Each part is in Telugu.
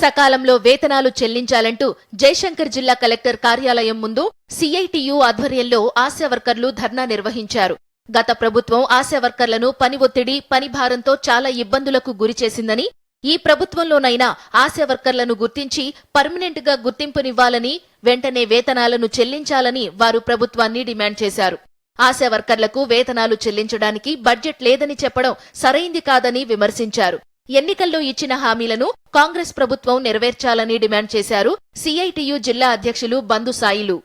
సకాలంలో వేతనాలు చెల్లించాలంటూ జయశంకర్ జిల్లా కలెక్టర్ కార్యాలయం ముందు సిఐటియు ఆధ్వర్యంలో ఆశా వర్కర్లు ధర్నా నిర్వహించారు. గత ప్రభుత్వం ఆశా వర్కర్లను పని ఒత్తిడి పని భారంతో చాలా ఇబ్బందులకు గురిచేసిందని ఈ ప్రభుత్వంలోనైనా ఆశా వర్కర్లను గుర్తించి పర్మనెంట్గా గుర్తింపునివ్వాలని వెంటనే వేతనాలను చెల్లించాలని వారు ప్రభుత్వాన్ని డిమాండ్ చేశారు. ఆశా వర్కర్లకు వేతనాలు చెల్లించడానికి బడ్జెట్ లేదని చెప్పడం సరైంది కాదని విమర్శించారు. ఎన్నికల్లో ఇచ్చిన హామీలను కాంగ్రెస్ ప్రభుత్వం నెరవేర్చాలని డిమాండ్ చేశారు. సిఐటియు జిల్లా అధ్యక్షులు బంధు సాయిలు.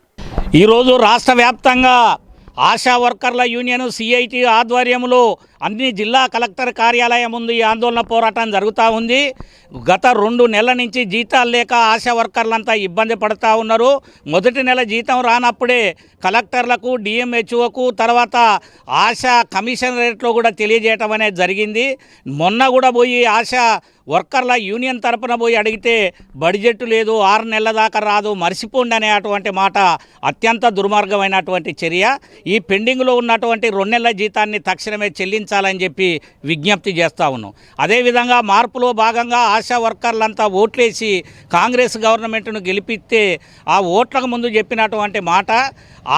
ఈరోజు రాష్ట్ర వ్యాప్తంగా ఆశా వర్కర్ల యూనియన్ సిఐటి ఆధ్వర్యంలో అన్ని జిల్లా కలెక్టర్ కార్యాలయం ముందు ఈ ఆందోళన పోరాటం జరుగుతూ ఉంది. గత రెండు నెలల నుంచి జీతాలు లేక ఆశా వర్కర్లంతా ఇబ్బంది పడుతూ ఉన్నారు. మొదటి నెల జీతం రానప్పుడే కలెక్టర్లకు డిఎంహెచ్ఓకు తర్వాత ఆశా కమిషన్ రేట్లో కూడా తెలియజేయటం అనేది జరిగింది. మొన్న కూడా పోయి ఆశా వర్కర్ల యూనియన్ తరపున పోయి అడిగితే బడ్జెట్ లేదు ఆరు నెలల దాకా రాదు మరిసిపోండి అనేటువంటి మాట అత్యంత దుర్మార్గమైనటువంటి చర్య. ఈ పెండింగ్లో ఉన్నటువంటి రెండు నెలల జీతాన్ని తక్షణమే చెల్లించాలని చెప్పి విజ్ఞప్తి చేస్తా ఉన్నాం. అదేవిధంగా మార్పులో భాగంగా ఆశా వర్కర్లంతా ఓట్లేసి కాంగ్రెస్ గవర్నమెంట్ను గెలిపిస్తే ఆ ఓట్లకు ముందు చెప్పినటువంటి మాట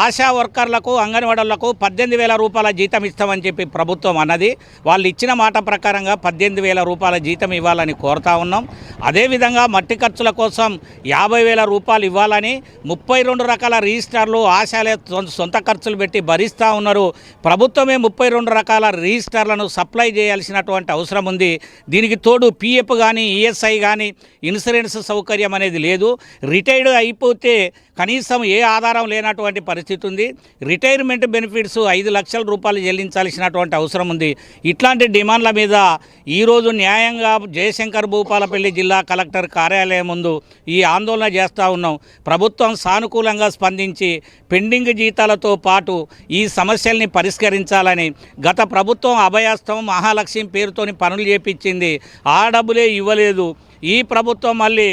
ఆశా వర్కర్లకు అంగన్వాడళ్ళకు పద్దెనిమిది వేల రూపాయల జీతం ఇస్తామని చెప్పి ప్రభుత్వం అన్నది. వాళ్ళు ఇచ్చిన మాట ప్రకారంగా పద్దెనిమిది వేల రూపాయల జీతం ఇవ్వాలి ఇవ్వాలని కోరుతా ఉన్నాం. అదేవిధంగా మట్టి ఖర్చుల కోసం యాభై వేల రూపాయలు ఇవ్వాలని ముప్పై రెండు రకాల రిజిస్టర్లు ఆశాలే సొంత- ఖర్చులు పెట్టి భరిస్తూ ఉన్నారు. ప్రభుత్వమే ముప్పై రెండు రకాల రిజిస్టర్లను సప్లై చేయాల్సినటువంటి అవసరం ఉంది. దీనికి తోడు పిఎఫ్ కానీ ఈఎస్ఐ కానీ ఇన్సూరెన్స్ సౌకర్యం అనేది లేదు. రిటైర్డ్ అయిపోతే కనీసం ఏ ఆధారం లేనటువంటి పరిస్థితి ఉంది. రిటైర్మెంట్ బెనిఫిట్స్ ఐదు లక్షల రూపాయలు చెల్లించాల్సినటువంటి అవసరం ఉంది. ఇట్లాంటి డిమాండ్ల మీద ఈరోజు న్యాయంగా జయశంకర్ భూపాలపల్లి జిల్లా కలెక్టర్ కార్యాలయం ముందు ఈ ఆందోళన చేస్తూ ఉన్నాం. ప్రభుత్వం సానుకూలంగా స్పందించి పెండింగ్ జీతాలతో పాటు ఈ సమస్యల్ని పరిష్కరించాలని గత ప్రభుత్వం అభయాస్తం మహాలక్ష్మి పేరుతోని పనులు చేపించింది. ఆ డబ్బులే ఇవ్వలేదు. ఈ ప్రభుత్వం మళ్ళీ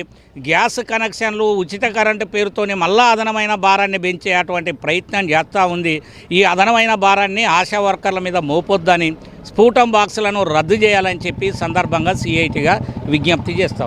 గ్యాస్ కనెక్షన్లు ఉచిత కరెంటు పేరుతోని మళ్ళా అదనమైన భారాన్ని పెంచే అటువంటి ప్రయత్నం చేస్తూ ఉంది. ఈ అదనమైన భారాన్ని ఆశా వర్కర్ల మీద మోపొద్దని స్ఫూటం బాక్సులను రద్దు చేయాలని చెప్పి సందర్భంగా సిఐటిగా విజ్ఞప్తి చేస్తాం